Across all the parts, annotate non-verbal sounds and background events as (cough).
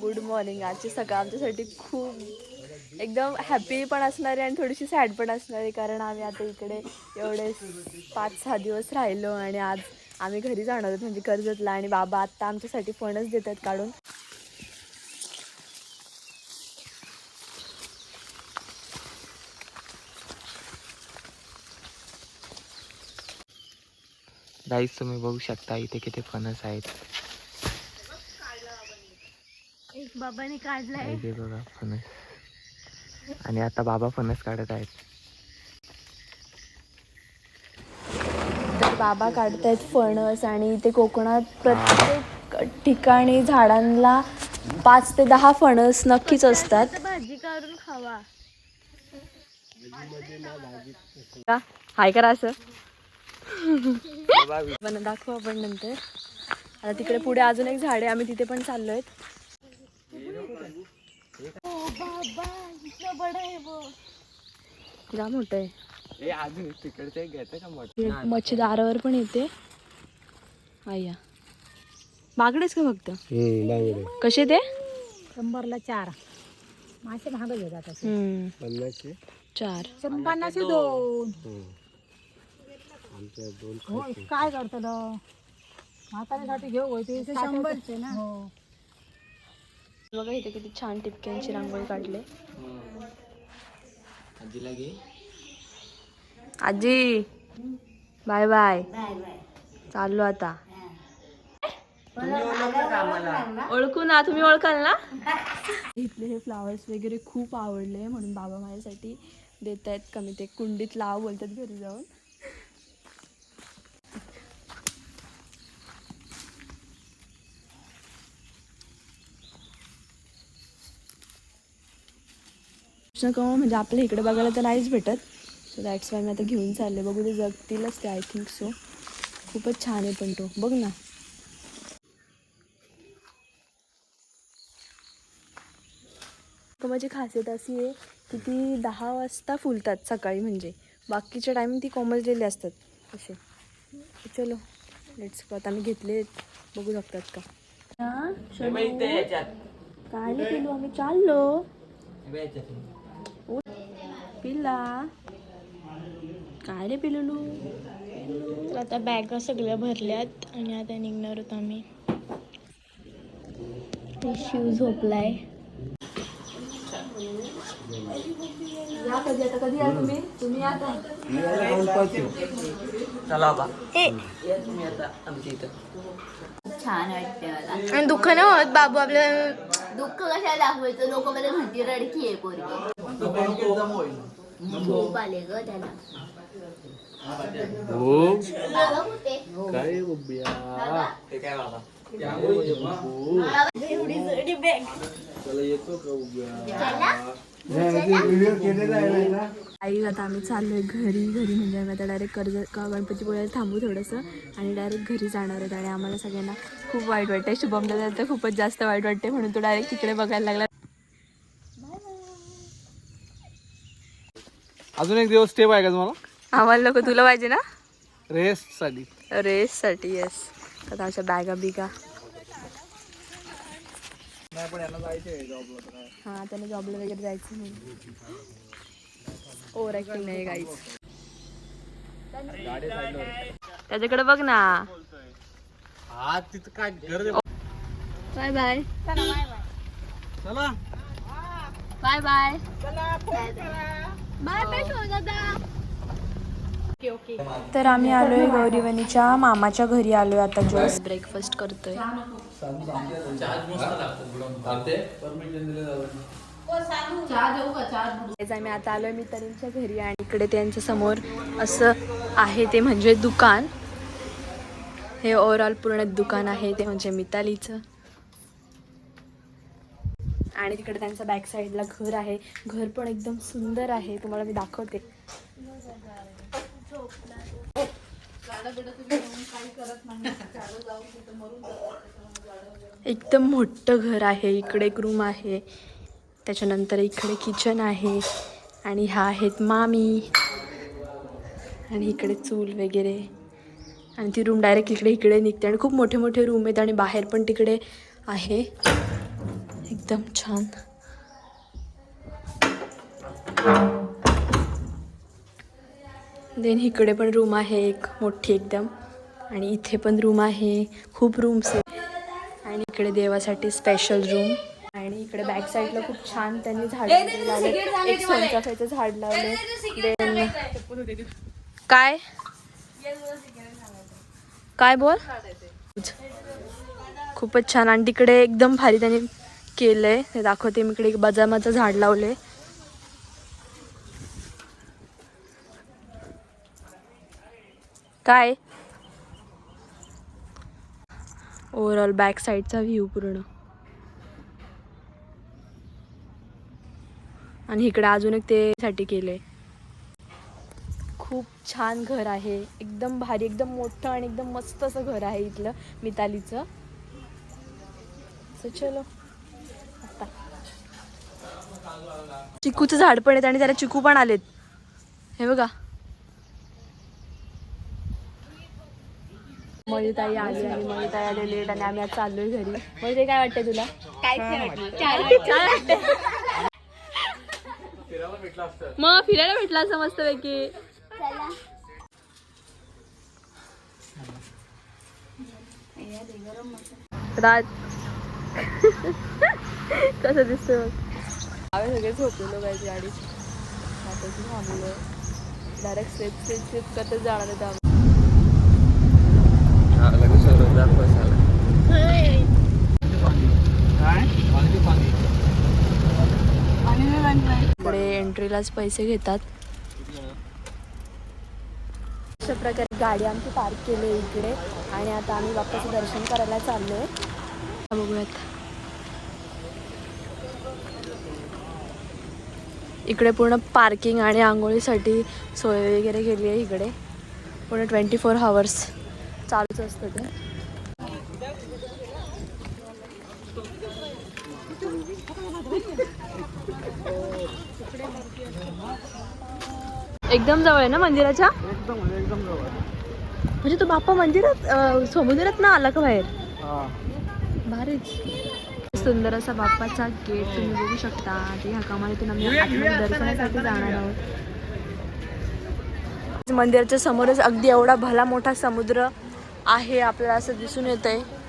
Good morning आजची सकाळ आमच्यासाठी खूप एकदम हॅपी पण असणारी आणि थोडीशी सॅड पण असणारी कारण आम्ही आता इकडे एवढे पाच सहा दिवस राहिलो आणि आज आम्ही घरी जाणार आहोत म्हणजे कर्जतला आणि बाबा आत्ता आमच्यासाठी फणच देत आहेत काढून. गाईस तुम्ही बघू शकता इथे किती फणस आहेत. एक बाबाने काढलाय. बघा फणस. आणि आता बाबा फणस काढत आहेत. तर बाबा काढतायत फणस आणि इथे कोकणात प्रत्येक ठिकाणी झाडांना पाच ते दहा फणस नक्कीच असतात. भाजी काढून खावा. हाय करा असं. (laughs) दाखवू आपण नंतर. आता तिकडे पुढे अजून एक झाड आहे आम्ही तिथे पण चाललोय जाम मोठं आहे. अजून तिकडचे घेते का हे मच्छी दारावर पण येते. आया. बागडेच का फक्त? कसे ते? शंभरला चार. मासे महाग घेतात हम्म, चार. पन्नासचे दोन. हो काय करतो म्हाताऱ्यासाठी घेऊ होय ते शंभरचे ना. हो. बघा इथे किती छान टिपक्यांची रांगोळी काढले. आजीला घे. आजी बाय बाय. चाललो आता. ओळखू ना तुम्ही ओळखाल ना? इथले हे फ्लावर्स वगैरे खूप आवडले म्हणून बाबा माझ्यासाठी देत आहेत कमी ते. कुंडीत लाव बोलतात घरी जाऊन. कृष्णकमळ म्हणजे आपल्या इकडे बघायला तर नाहीच भेटत. सो दॅट्स वाय मी आता घेऊन चालले. बघू ते जगतीलच ते आय थिंक सो खूपच छान आहे पण तो. बघ ना. कमळची खासियत अशी आहे की ती दहा वाजता फुलतात सकाळी म्हणजे. बाकीच्या टायमिंग ती कोमललेली असतात. असे. चलो लेट्स आता आम्ही घेतले. बघू शकतात का? हा. काय नाही केलो आम्ही चाललो. पिल्ला? काय रे पिलू तर आता बॅगा सगळ्या भरल्यात आणि आता निघणार होतो आम्ही. शिव झोपलाय. या कधी आता? कधी या तुम्ही? तुम्ही आता? चला बा. तुम्ही आता आमच्या इथं. छान वाटते मला. आणि दुःख नाही होत बाबू आपल्या दुःख कशाला दाखवायचं? लोक मध्ये म्हणते रडकी आहे पोरगी. झोप आले ग त्याला. बाबा कुठे? बाबा? ते काय बाबा? आई आता आम्ही चाललोय घरी घरी म्हणजे आम्ही आता डायरेक्ट कर्ज का गणपती पोळ्याला थांबू थोडंसं आणि डायरेक्ट घरी जाणार आहोत आणि आम्हाला सगळ्यांना खूप वाईट वाटतंय. शुभम दादा तर खूपच जास्त वाईट वाटते म्हणून तो डायरेक्ट तिकडे बघायला लागला. अजून एक दिवस स्टेप आहे का तुम्हाला? आम्हाला लोक तुला पाहिजे ना? रेस्टसाठी. रेससाठी येस आता अशा बॅगा बिगा. हां त्याला जॉबला वगैरे जायचं म्हणून ओव्हर ॲक्टिंग नाही गाईज त्याच्याकडे बघ ना. हा तिथं काय गरज बाय बाय चला. बाय बाय तर आम्ही आलोय गौरीवणीच्या मामाच्या घरी आलोय आता जस्ट ब्रेकफास्ट करतोय. आम्ही आता आलोय मित्रांच्या घरी आणि इकडे त्यांच्यासमोर असं आहे ते म्हणजे दुकान. हे ओव्हरऑल पूर्ण दुकान आहे ते म्हणजे मितालीचं. आणि तिकडे त्यांचं बॅक साईडला घर आहे. घर पण एकदम सुंदर आहे. तुम्हाला मी दाखवते. एकदम मोठं घर आहे. इकडे एक रूम आहे. त्याच्यानंतर इकडे किचन आहे. आणि ह्या आहेत मामी. आणि इकडे चूल वगैरे. आणि ती रूम डायरेक्ट इकडे इकडे निघते. आणि खूप मोठे मोठे रूम आहेत आणि बाहेर पण तिकडे आहे. एकदम छान देन इकडे पण रूम आहे एक मोठी एकदम. आणि इथे पण रूम आहे खूप रूम्स आहे आणि इकडे देवासाठी स्पेशल रूम आणि इकडे बॅक साईडला खूप छान त्यांनी झाड लावले एक सोनचाफ्याचं झाड लावले देन काय? काय बोल? खूपच छान. आणि तिकडे एकदम भारी त्यांनी केलंय. ते दाखवते मी इकडे एक बदामाचं झाड लावले काय? ओव्हरऑल बॅक साईडचा व्ह्यू पूर्ण. आणि इकडे अजून एक ते साठी केलंय. खूप छान घर आहे. एकदम भारी एकदम मोठं आणि एकदम मस्त असं घर आहे इथलं मितालीचं. चलो आता चिकूचं झाड पण आहेत आणि त्याला चिकू पण आलेत. हे बघा. मयुताई आली आणि मयुताई आले लेट आणि आम्ही आज चाललोय घरी. मयुताई काय वाटतंय तुला? (laughs) मग फिरायला भेटला असं मस्त पैकी (laughs) कसं दिसतोय आम्ही सगळे झोपलेलो पाहिजे गाडी आता थांबलो. डायरेक्ट स्लिप स्लिप स्लिप करतच जाणार आहे आम्ही. इकडे एंट्रीलाच पैसे घेतात. अशा प्रकारे गाडी आमची पार्क केली आहे इकडे. आणि आता आम्ही बाप्पाचं दर्शन करायला चाललोय. बघूयात. इकडे पूर्ण पार्किंग आणि आंघोळीसाठी सोय वगैरे केली आहे इकडे. पूर्ण ट्वेंटी फोर हावर्स चालूच असतं ते. एकदम जवळ आहे ना मंदिराच्या? एकदम म्हणजे एकदम जवळ. म्हणजे तो बाप्पा मंदिरात समुद्रात ना आला का बाहेर? भारीच. सुंदर असा बाप्पाचा गेट तुम्ही बघू शकता. आता ह्या कामातून आम्ही आतमध्ये दर्शनासाठी जाणार आहोत. मंदिराच्या समोरच अगदी एवढा भला मोठा समुद्र आहे आपल्याला असं दिसून येत आहे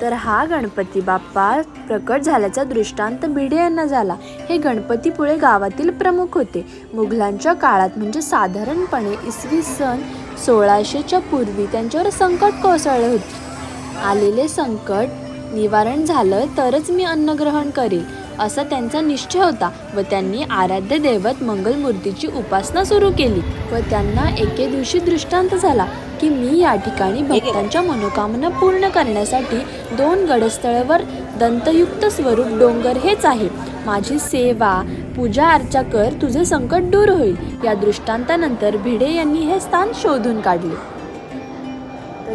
तर हा गणपती बाप्पा प्रकट झाल्याचा दृष्टांत भिडे यांना झाला. हे गणपतीपुळे गावातील प्रमुख होते. मुघलांच्या काळात म्हणजे साधारणपणे इसवी सन सोळाशेच्या पूर्वी त्यांच्यावर संकट कोसळले होते. आलेले संकट निवारण झालं तरच मी अन्नग्रहण करेल असा त्यांचा निश्चय होता व त्यांनी आराध्य दैवत मंगलमूर्तीची उपासना सुरू केली व त्यांना एके दिवशी दृष्टांत झाला की मी या ठिकाणी भक्तांच्या मनोकामना पूर्ण करण्यासाठी दोन गडस्थळावर दंतयुक्त स्वरूप डोंगर हेच आहे. माझी सेवा पूजा अर्चा कर तुझे संकट दूर होईल. या दृष्टांतानंतर भिडे यांनी हे स्थान शोधून काढले.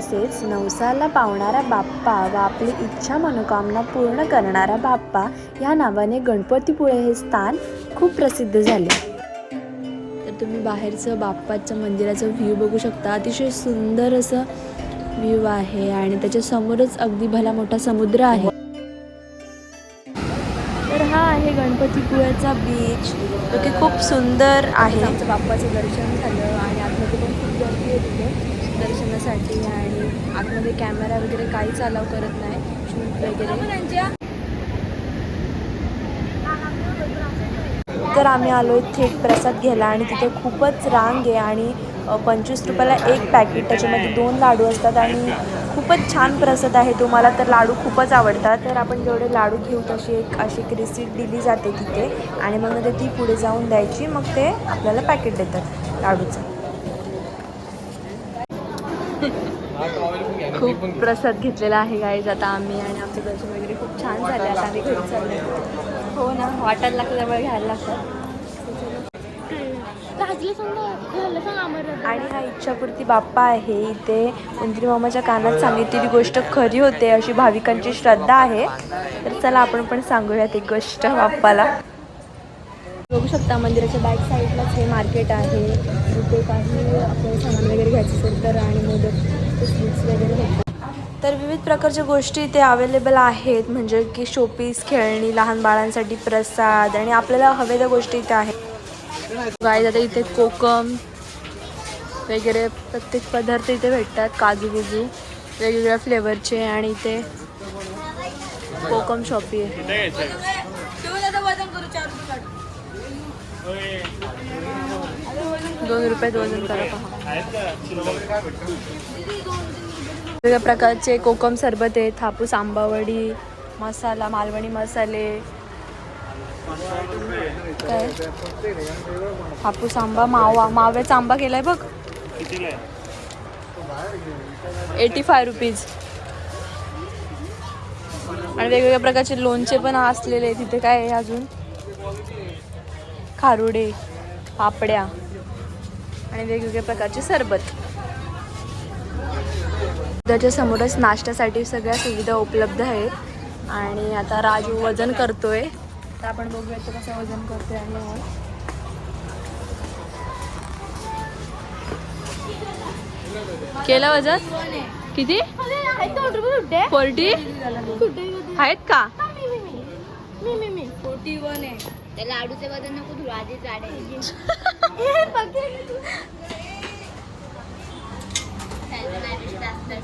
तसेच नवसाला पावणारा बाप्पा व आपली इच्छा मनोकामना पूर्ण करणारा बाप्पा या नावाने गणपतीपुळे हे स्थान खूप प्रसिद्ध झाले. तर तुम्ही बाहेरचं बाप्पाचं मंदिराचं व्ह्यू बघू शकता. अतिशय सुंदर असं व्ह्यू आहे आणि त्याच्या समोरच अगदी भला मोठा समुद्र आहे. तर हा आहे गणपतीपुळ्याचा बीच जो की खूप सुंदर आहे. आमचं बाप्पाचं दर्शन झालं आणि आतमध्ये पण खूप गर्दी आहे तिथे. दर्शनासाठी आणि आतमध्ये कॅमेरा वगैरे काहीच अलाव करत नाही शूट वगैरे. तर आम्ही आलो थेट प्रसाद घ्यायला आणि तिथे खूपच रांग आहे आणि पंचवीस रुपयाला एक पॅकेट त्याच्यामध्ये दोन लाडू असतात आणि खूपच छान प्रसाद आहे तुम्हाला तर लाडू खूपच आवडतात. तर आपण जेवढे लाडू घेऊ तशी एक अशी एक रिसीट दिली जाते तिथे आणि मग ते ती पुढे जाऊन द्यायची. मग ते आपल्याला पॅकेट देतात लाडूचं. खूप प्रसाद घेतलेला आहे गाईज आता आम्ही आणि आमचे दर्शन वगैरे खूप छान झाले. आता आम्ही घरी चाललो हो ना वाटायला लागतं त्यामुळे घ्यायला लागतं. आणि हा इच्छापूर्ती बाप्पा आहे. इथे उंदरी मामाच्या कानात सांगितलेली गोष्ट खरी होते. अशी भाविकांची श्रद्धा आहे. तर चला आपण पण सांगूयात एक गोष्ट बाप्पाला. बघू शकता मंदिराच्या बॅक साईडलाच हे मार्केट आहे. इथे काही आपल्याला सामान वगैरे घ्यायचं असेल तर आणि मोदक. स्वीट्स वगैरे भेटतात तर विविध प्रकारच्या गोष्टी इथे अवेलेबल आहेत. म्हणजे की शोपीस खेळणी लहान बाळांसाठी प्रसाद आणि आपल्याला हवे त्या गोष्टी इथे आहेत. गाय आता इथे कोकम वगैरे प्रत्येक पदार्थ इथे भेटतात. काजू बिजू वेगवेगळ्या फ्लेवरचे आणि इथे कोकम शॉपी आहे. दोन रुपये दोन करा पहा. वेगवेगळ्या प्रकारचे कोकम सरबत आहेत थापूस आंबावडी मसाला मालवणी मसाले. काय? हापूस आंबा मावा. माव्याचा आंबा केलाय बघ. एटी फाय रुपीज आणि वेगवेगळ्या प्रकारचे लोणचे पण असलेले आहेत. तिथे काय आहे अजून? खारुडे पापड्या आणि वेगवेगळ्या प्रकारचे सरबत. त्याच्या समोरच नाश्त्यासाठी सगळ्या सुविधा उपलब्ध आहेत. आणि आता राजू वजन करतोय. तर आपण बघूया तो कसं वजन करतोय आणि केलं वजन? किती? फोर्टी? आहेत का? त्या लाडूचे वजन नको धुवा आधी जाडे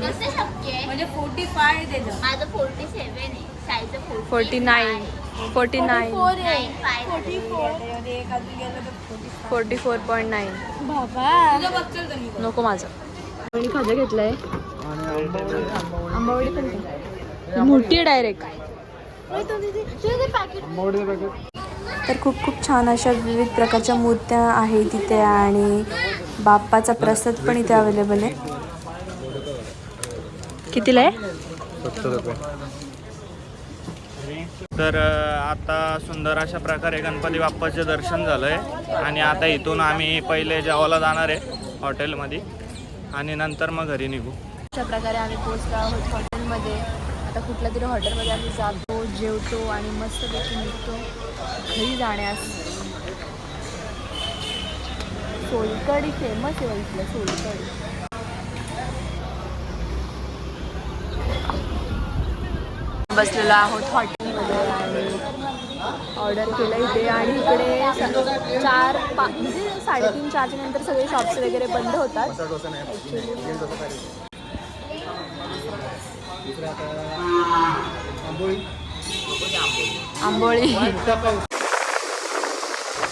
कसं शक्य आहे म्हणजे फोर्टी फाय माझं फोर्टी सेवन आहे. साईजचं forty nine. Forty nine. Forty four point nine नको माझं. खाजा घेतलाय. आंबावडी पण का? मोठी आहे डायरेक्ट तर खूप खूप छान अशा विविध प्रकारच्या मूर्त्या आहेत तिथे आणि बाप्पाचा प्रसाद पण इथे अवेलेबल आहे. कितीला आहे? तर आता सुंदर अशा प्रकारे गणपती बाप्पाचे दर्शन झालं आहे आणि आता इथून आम्ही पहिले जेवायला जाणार आहे हॉटेलमध्ये. आणि नंतर मग घरी निघू. अशा प्रकारे आम्ही पोचलो आहोत हॉटेलमध्ये. आता कुठल्या तरी हॉटेलमध्ये आम्ही जातो जेवतो आणि मस्तपैकी निघतो. घरी जाण्यास सोलकडी फेमस आहे इथलं सोलकडी बसलेलो आहोत हॉटेलमध्ये आणि ऑर्डर केलं इथे. आणि इकडे चार पा म्हणजे साडेतीन चारच्या नंतर सगळे शॉप्स वगैरे बंद होतात. आंबोळी.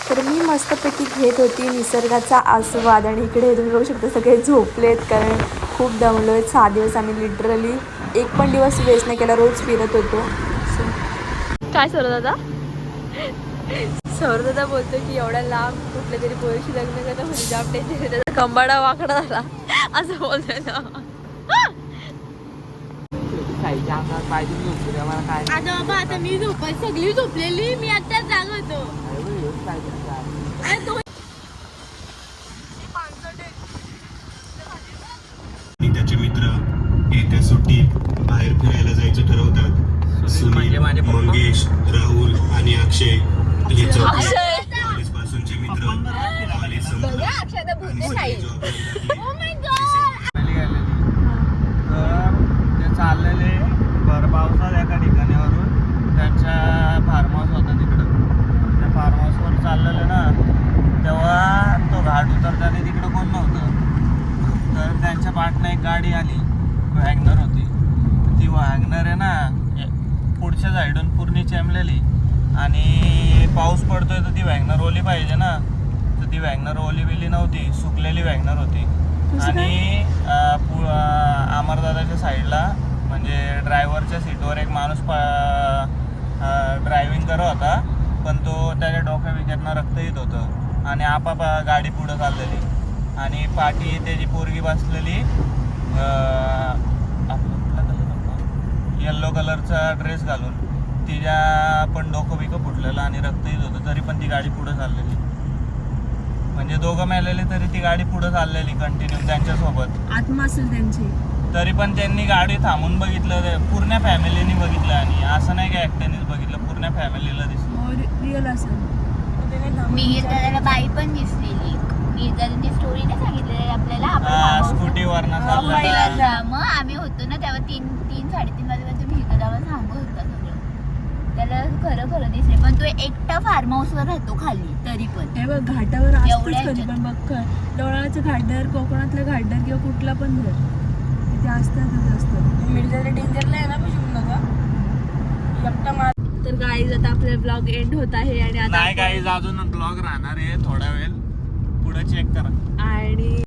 तर मी मस्तपैकी घेत होती निसर्गाचा आस्वाद आणि इकडे तुम्ही बघू शकता सगळे झोपलेत कारण खूप दमलो आहेत सहा दिवस आम्ही लिटरली एक पण दिवस वेस्ट नाही केला रोज फिरत होतो. काय सर दादा? सौर दादा बोलतो की एवढ्या लांब कुठल्या तरी पोरीशी लग्न करता म्हणजे जाम टेन्शन त्याचा कंबाडा वाकडा झाला. असं बोलतोय ना आता बाबा आता मी झोपाय सगळी झोपलेली मी आता जाग होतो. त्याचे मित्र येत्या सुट्टीत बाहेर फिरायला जायचं ठरवतात. सुनील मंगेश राहुल आणि अक्षय हे चौघे कॉलेज पासूनचे मित्र कॉलेज संपलं आणि सगळे जॉबला लागले. तर ते चाललेले भर पावसात एका ठिकाणावरून त्यांच्या फार्म हाऊस होता तिकडं त्या फार्म हाऊसवर चाललेले ना तेव्हा तो घाट उतरताना तिकडं कोण नव्हतं तर त्यांच्या पाठनं एक गाडी आली वॅगनर होती ती वॅगनर आहे ना ए- पुढच्या पूर्ण चेमलेली आणि पाऊस पडतोय तर ती वॅगनर ओली पाहिजे ना. तर ती वॅगनर ओली बिली नव्हती सुकलेली वॅगनर होती. आणि अमरदादाच्या साईडला म्हणजे ड्रायव्हरच्या सीटवर एक माणूस ड्रायव्हिंग करत होता. पण तो त्याच्या डोक्या विकेतनं रक्त येत होतं. आणि आपाप गाडी पुढं चाललेली. आणि पाठी त्याची पोरगी बसलेली येल्लो कलरचा ड्रेस घालून. तिच्या पण डोकं बिकं फुटलेलं आणि रक्त येत होतं तरी पण ती गाडी पुढं चाललेली. म्हणजे दोघं मेलेले तरी ती गाडी पुढं चाललेली कंटिन्यू त्यांच्यासोबत. आत्मा असेल त्यांची. तरी पण त्यांनी गाडी थांबून बघितलं पूर्ण फॅमिलीने बघितलं आणि असं नाही की एकट्यानेच बघितलं पूर्ण फॅमिलीला दिसलं. रिअल असेल. मी त्याला बाई पण दिसलेली. स्टोरी नाही सांगितलेली आपल्याला. स्कूटीवर मग आम्ही होतो ना तेव्हा तीन तीन साडेतीन वाजेपर्यंत भिजत तेव्हा सांगत होता सगळं त्याला खरं खरं दिसले पण तो एकटा फार्म हाऊसवर राहतो खाली तरी पण. हे बघ घाटावर एवढ्या असतोच कधी ह्याच्यात. पण बघ लोणावळ्याचं घाटदर कोकणातलं घाटदर किंवा कुठला पण घर तिथे असतातच असतात मिर्जाला डेंजरला आहे ना तर गाईज आता आपला ब्लॉग एंड होत आहे आणि आता नाही आपण- काही अजून ब्लॉग राहणार आहे थोडा वेळ. पुढे चेक करा. आणि